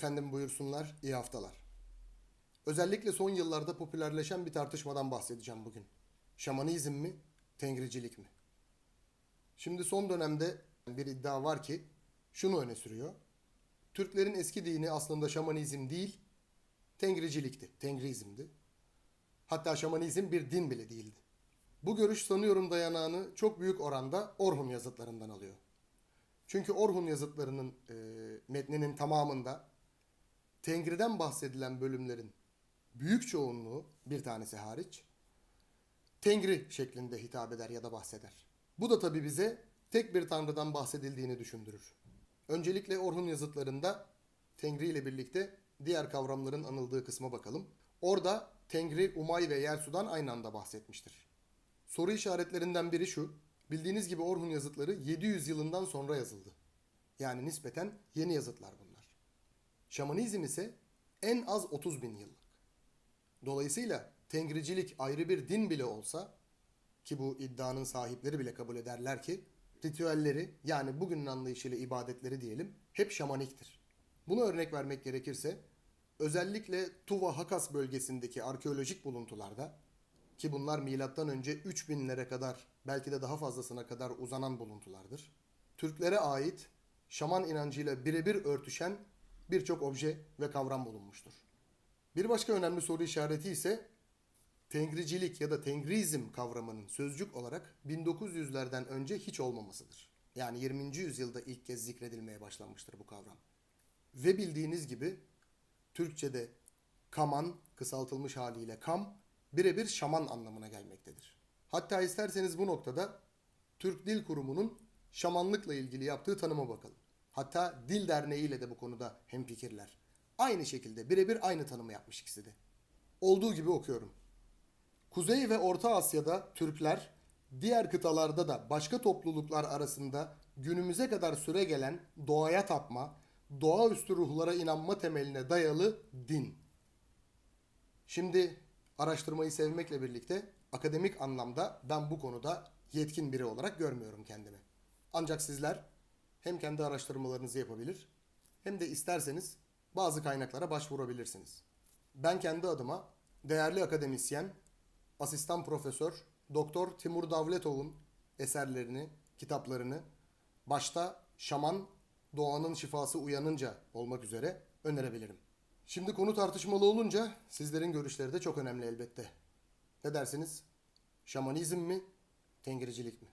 Efendim buyursunlar, iyi haftalar. Özellikle son yıllarda popülerleşen bir tartışmadan bahsedeceğim bugün. Şamanizm mi, tengricilik mi? Şimdi son dönemde bir iddia var ki şunu öne sürüyor. Türklerin eski dini aslında şamanizm değil, tengricilikti, tengrizmdi. Hatta şamanizm bir din bile değildi. Bu görüş sanıyorum dayanağını çok büyük oranda Orhun yazıtlarından alıyor. Çünkü Orhun yazıtlarının e, metninin tamamında Tengri'den bahsedilen bölümlerin büyük çoğunluğu bir tanesi hariç Tengri şeklinde hitap eder ya da bahseder. Bu da tabi bize tek bir tanrıdan bahsedildiğini düşündürür. Öncelikle Orhun yazıtlarında Tengri ile birlikte diğer kavramların anıldığı kısma bakalım. Orada Tengri, Umay ve Yersu'dan aynı anda bahsetmiştir. Soru işaretlerinden biri şu. Bildiğiniz gibi Orhun yazıtları 700 yılından sonra yazıldı. Yani nispeten yeni yazıtlar bunlar. Şamanizm ise en az 30 bin yıllık. Dolayısıyla tengricilik ayrı bir din bile olsa ki bu iddianın sahipleri bile kabul ederler ki ritüelleri yani bugünün anlayışıyla ibadetleri diyelim hep şamaniktir. Buna örnek vermek gerekirse özellikle Tuva Hakas bölgesindeki arkeolojik buluntularda ki bunlar milattan önce 3000'lere kadar belki de daha fazlasına kadar uzanan buluntulardır. Türklere ait şaman inancıyla birebir örtüşen birçok obje ve kavram bulunmuştur. Bir başka önemli soru işareti ise tengricilik ya da tengrizm kavramının sözcük olarak 1900'lerden önce hiç olmamasıdır. Yani 20. yüzyılda ilk kez zikredilmeye başlanmıştır bu kavram. Ve bildiğiniz gibi Türkçe'de kaman kısaltılmış haliyle kam birebir şaman anlamına gelmektedir. Hatta isterseniz bu noktada Türk Dil Kurumu'nun şamanlıkla ilgili yaptığı tanıma bakalım. Hatta Dil Derneği ile de bu konuda hemfikirler. Aynı şekilde birebir aynı tanımı yapmış ikisi de. Olduğu gibi okuyorum. Kuzey ve Orta Asya'da Türkler, diğer kıtalarda da başka topluluklar arasında günümüze kadar süre gelen doğaya tapma, doğaüstü ruhlara inanma temeline dayalı din. Şimdi araştırmayı sevmekle birlikte akademik anlamda ben bu konuda yetkin biri olarak görmüyorum kendimi. Ancak sizler hem kendi araştırmalarınızı yapabilir hem de isterseniz bazı kaynaklara başvurabilirsiniz. Ben kendi adıma değerli akademisyen, asistan profesör Doktor Timur Davletov'un eserlerini, kitaplarını başta Şaman, Doğanın Şifası Uyanınca olmak üzere önerebilirim. Şimdi konu tartışmalı olunca sizlerin görüşleri de çok önemli elbette. Ne dersiniz? Şamanizm mi, tengricilik mi?